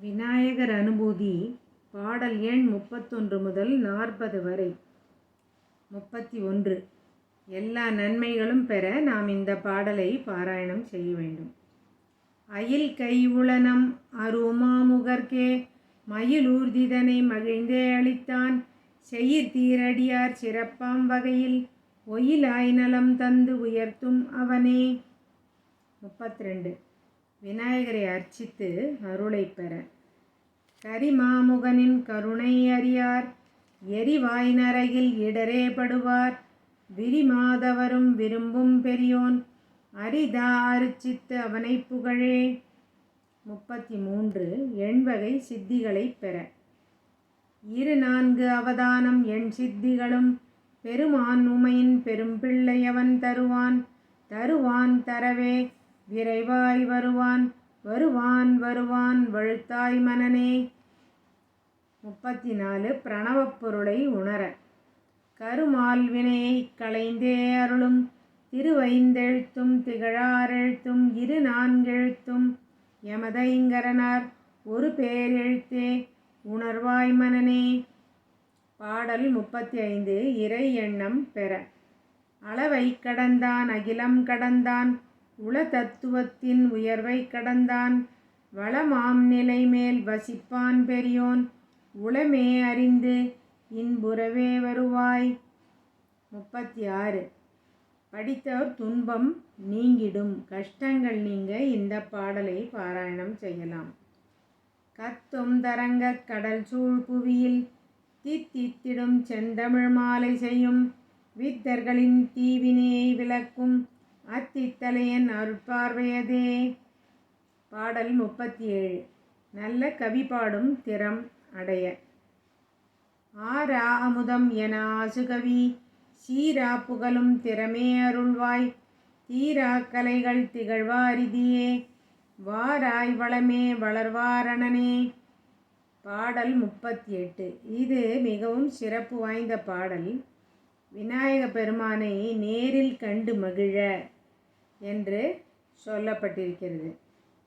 விநாயகர் அனுபூதி பாடல் எண் முப்பத்தொன்று முதல் நாற்பது வரை. முப்பத்தி ஒன்று. எல்லா நன்மைகளும் பெற நாம் இந்த பாடலை பாராயணம் செய்ய வேண்டும். அயில் கை உளனம் அருமாமுகர்க்கே மயிலூர்திதனை மகிழ்ந்தே அளித்தான். செயிர் தீரடியார் சிறப்பாம் வகையில் ஒயிலாய் நலம் தந்து உயர்த்தும் அவனே. முப்பத்தி ரெண்டு. விநாயகரை அர்ச்சித்து அருளை பெற. கரிமாமுகனின் கருணை அறியார் எரிவாய் நரகில் இடரே படுவார். விரிமாதவரும் விரும்பும் பெரியோன் அரிதா அரிச்சித்து அவனை புகழே. முப்பத்தி மூன்று எண்வகை சித்திகளை பெற. இரு நான்கு அவதானம் எண் சித்திகளும் பெருமான் உமையின் பெரும்பிள்ளையவன் தருவான். தருவான் தரவே விரைவாய் வருவான் வருவான் வருவான் வழுத்தாய் மனனே. முப்பத்தி நாலு பிரணவப் பொருளை உணர. கருமால் வினையை களைந்தே அருளும். திருவைந்தெழுத்தும் திகழாரெழுத்தும் இரு நான்கெழுத்தும். யமதைங்கரனார் ஒரு பேரெழுத்தே. உணர்வாய் மனனே. பாடல் முப்பத்தி ஐந்து இறை எண்ணம் பெற. அளவை கடந்தான் அகிலம் கடந்தான். உள தத்துவத்தின் உயர்வை கடந்தான். வளமாம் நிலை மேல் வசிப்பான் பெரியோன். உளமே அறிந்து இன்புறவே வருவாய். முப்பத்தி ஆறு படித்தவர் துன்பம் நீங்கிடும். கஷ்டங்கள் நீங்க இந்த பாடலை பாராயணம் செய்யலாம். கத்தும் தரங்க கடல் சூழ் புவியில் தித்தித்திடும் செந்தமிழ் மாலை செய்யும். வித்தர்களின் தீவினையை விளக்கும். அத்தித்தலையன் அருட்பார்வையதே. பாடல் முப்பத்தி ஏழு நல்ல கவி பாடும் திறம் அடைய. ஆரா அமுதம் என ஆசுகவி சீரா புகழும் திறமே அருள்வாய். தீரா கலைகள் திகழ்வாரிதியே. வாராய் வளமே வளர்வாரணனே. பாடல் முப்பத்தி எட்டு இது மிகவும் சிறப்பு வாய்ந்த பாடல். விநாயக பெருமானை நேரில் கண்டு மகிழ. என்று சொல்லப்பட்டிருக்கிறது.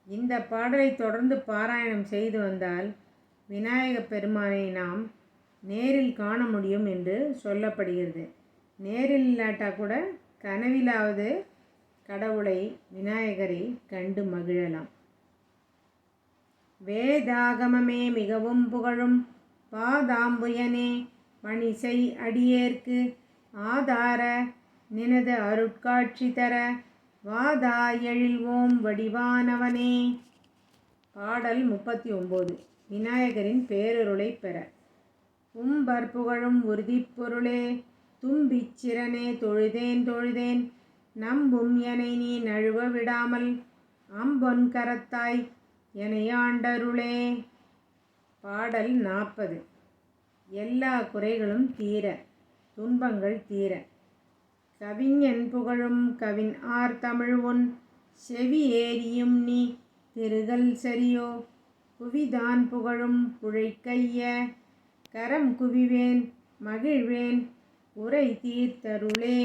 இந்த பாடலை தொடர்ந்து பாராயணம் செய்து வந்தால் விநாயக பெருமானை நாம் நேரில் காண முடியும் என்று சொல்லப்படுகிறது. நேரில் இல்லாட்டா கூட கனவிலாவது கடவுளை விநாயகரை கண்டு மகிழலாம். வேதாகமமே மிகவும் புகழும் பாதாம்புயனே பணிசை அடியேற்கு ஆதார நினது அருட்காட்சி தர வாதா எழில்வோம் வடிவானவனே. பாடல் முப்பத்தி ஒம்பது விநாயகரின் பேரருளை பெற. உம்பர் புகழும் உறுதிப்பொருளே தும்பிச்சிறனே தொழுதேன் தொழுதேன். நம்பும் எனை நீ நழுவ விடாமல். அம்பொன் கரத்தாய் எனையாண்டருளே பாடல் நாற்பது. எல்லா குறைகளும் தீர. துன்பங்கள் தீர. கவிஞன் புகழும் கவின் ஆர் தமிழ் உன் செவி ஏறியும் நீ திருகல் சரியோ குவிதான் புகழும் புழைக்கைய கரம் குவிவேன் மகிழ்வேன் உரை தீர்த்தருளே.